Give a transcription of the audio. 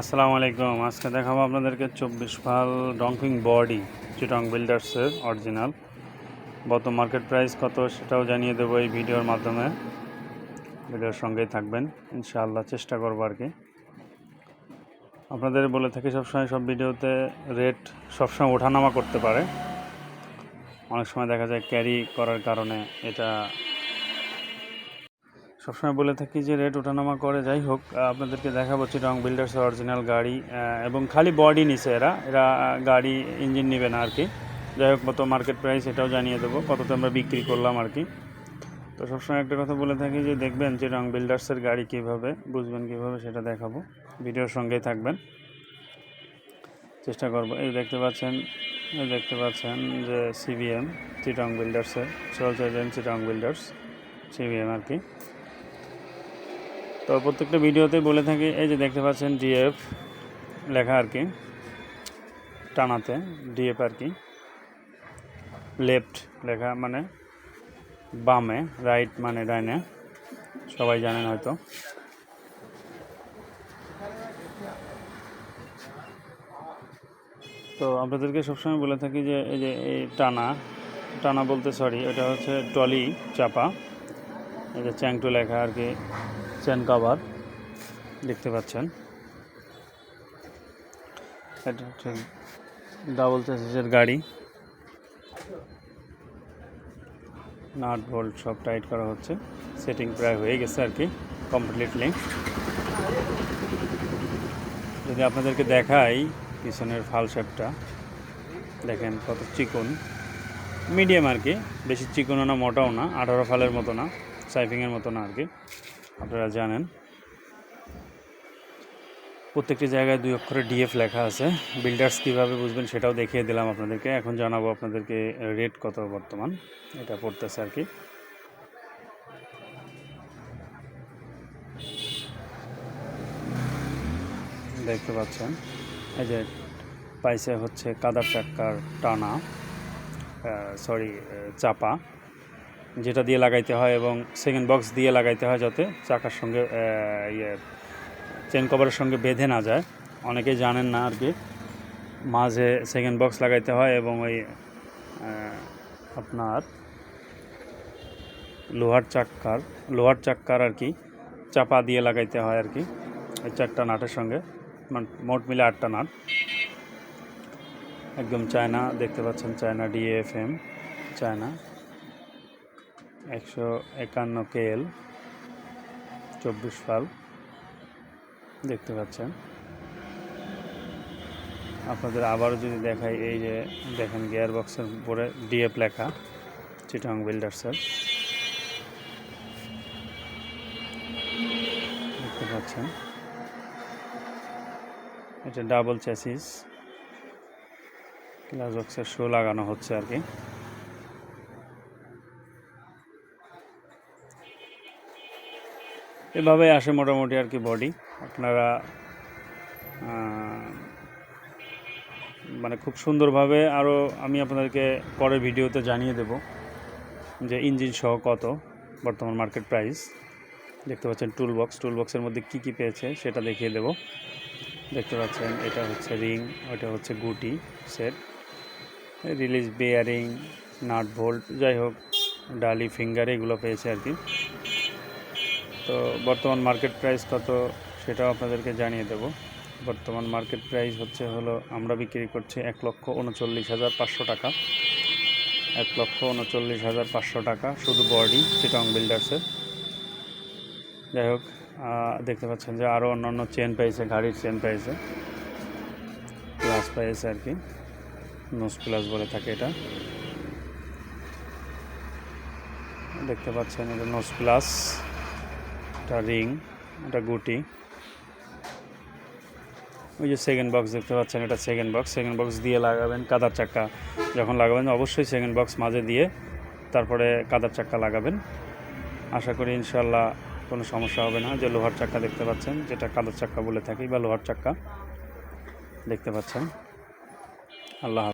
আসসালামু আলাইকুম। আজকে দেখাবো আপনাদেরকে চব্বিশ ফাল ডঙ্কিং বডি, চিটং বিল্ডার্সের অরিজিনাল। বর্ত মার্কেট প্রাইস কত সেটাও জানিয়ে দেবো এই ভিডিওর মাধ্যমে। ভিডিওর সঙ্গেই থাকবেন, ইনশাআল্লাহ চেষ্টা করব আর কি। আপনাদের বলে থাকি সবসময় সব ভিডিওতে রেট সবসময় ওঠানামা করতে পারে। অনেক সময় দেখা যায় ক্যারি করার কারণে এটা সবসময় বলে থাকি যে রেট ওঠানামা করে, যাই হোক আপনাদেরকে দেখাবো চিটং বিল্ডার্সের অরিজিনাল গাড়ি এবং খালি বডি নিছে এরা। এরা গাড়ি ইঞ্জিন নেবে না আর কি। যাই হোক, কত মার্কেট প্রাইস এটাও জানিয়ে দেবো, কততে আমরা বিক্রি করলাম আর কি। তো সবসময় একটা কথা বলে থাকি যে, দেখবেন চিটং বিল্ডার্সের গাড়ি কীভাবে, বুঝবেন কীভাবে, সেটা দেখাবো। ভিডিওর সঙ্গেই থাকবেন। চেষ্টা করব। এই দেখতে পাচ্ছেন দেখতে পাচ্ছেন যে সিবিএম চিটং বিল্ডার্সের চলছে চিটং বিল্ডার্স সিবিএম আর কি। তো প্রত্যেকটা ভিডিওতে বলে থাকি, এই যে দেখতে পাচ্ছেন ডিএফ লেখা আর কি, টানাতে ডিএফ আর কি। লেফট লেখা মানে বামে রাইট মানে ডাইনে সবাই জানেন হয়তো। তো আপনাদেরকে সবসময় বলে থাকি যে, এই যে এই টানা টানা বলতে সরি এটা হচ্ছে টলি চাপা। এই যে চ্যাংটু লেখা আর কি। চেন কাভার দেখতে পাচ্ছেন। এটা হচ্ছে ডাবল চেসিসের গাড়ি। নাট বোল্ট সব টাইট করা হচ্ছে। সেটিং প্রায় হয়ে গেছে আর কি কমপ্লিটলি যদি আপনাদেরকে দেখাই পিছনের ফাল শেপটা দেখেন কত চিকন। মিডিয়াম আর কি, বেশি চিকনও না, মোটাও না, আঠারো ফালের মতো না সাইফিংয়ের মতো না আর কি। আপনারা জানেন। প্রত্যেকটি জায়গায় দুই অক্ষরে ডিএফ লেখা আছে। বিল্ডার্স কীভাবে বুঝবেন সেটাও দেখিয়ে দিলাম আপনাদেরকে। এখন জানাব আপনাদেরকে রেট কত বর্তমান। এটা পড়তেছে আর কি। দেখতে পাচ্ছেন। এই যে পাইছে হচ্ছে কাদার চাক্কার টানা সরি চাপা। যেটা দিয়ে লাগাইতে হয় এবং সেকেন্ড বক্স দিয়ে লাগাইতে হয় যাতে চাকার সঙ্গে ইয়ে চেন কভারের সঙ্গে বেঁধে না যায়। অনেকেই জানেন না আর কি। মাঝে সেকেন্ড বক্স লাগাইতে হয় এবং ওই আপনার লোহার চাক্কার লোহার চাক্কার আর কি, চাপা দিয়ে লাগাইতে হয় আর কি। ওই চারটা নাটের সঙ্গে মানে মোট মিলে আটটা নাট। একদম চায়না, দেখতে পাচ্ছেন চায়না ডিএফএম চায়না। একশো একান্ন কেএল, চব্বিশ ফাল দেখতে পাচ্ছেন। আপনাদের আবারও যদি দেখাই, এই যে দেখেন গিয়ার বক্সের উপরে ডিএফ লেখা, চিটং বিল্ডার্সের দেখতে পাচ্ছেন। এটা ডাবল চ্যাসিস গ্লাস বক্সের শো লাগানো হচ্ছে আর কি। এভাবে আসে মোটামুটি আর কি বডি আপনারা মানে খুব সুন্দরভাবে আরও আমি আপনাদেরকে পরের ভিডিওতে জানিয়ে দেব যে ইঞ্জিন সহ কত বর্তমান মার্কেট প্রাইস দেখতে পাচ্ছেন টুল বক্স টুল বক্সের মধ্যে কী কী পেয়েছে সেটা দেখিয়ে দেব। দেখতে পাচ্ছেন এটা হচ্ছে রিং ওটা হচ্ছে গুটি set release bearing nut bolt যাই হোক, ডালি ফিঙ্গার এগুলো পেয়েছে আর কি। তো বর্তমান মার্কেট প্রাইস কত সেটাও আপনাদেরকে জানিয়ে দেব। বর্তমান মার্কেট প্রাইস হচ্ছে হলো, আমরা বিক্রি করছি এক লক্ষ উনচল্লিশ হাজার পাঁচশো টাকা। এক লক্ষ উনচল্লিশ হাজার পাঁচশো টাকা শুধু বডি চিটং বিল্ডার্সের যাই হোক দেখতে পাচ্ছেন যে আরও অন্যান্য চেন পেয়েছে গাড়ির চেন পেয়েছে প্লাস পেয়েছে আর কি। নোস প্লাস বলে থাকে এটা। দেখতে পাচ্ছেন এটা নোস প্লাস এটা রিং, একটা গুটি। ওই যে সেকেন্ড বক্স দেখতে পাচ্ছেন, এটা সেকেন্ড বক্স সেকেন্ড বক্স দিয়ে লাগাবেন কাদার চাক্কা। যখন লাগাবেন, অবশ্যই সেকেন্ড বক্স মাঝে দিয়ে তারপরে কাদার চাক্কা লাগাবেন। আশা করি ইনশাল্লাহ কোনো সমস্যা হবে না। যে লোহার চাক্কা দেখতে পাচ্ছেন, যেটা কাদার চাক্কা বলে থাকি বা লোহার চাক্কা দেখতে পাচ্ছেন। আল্লাহ।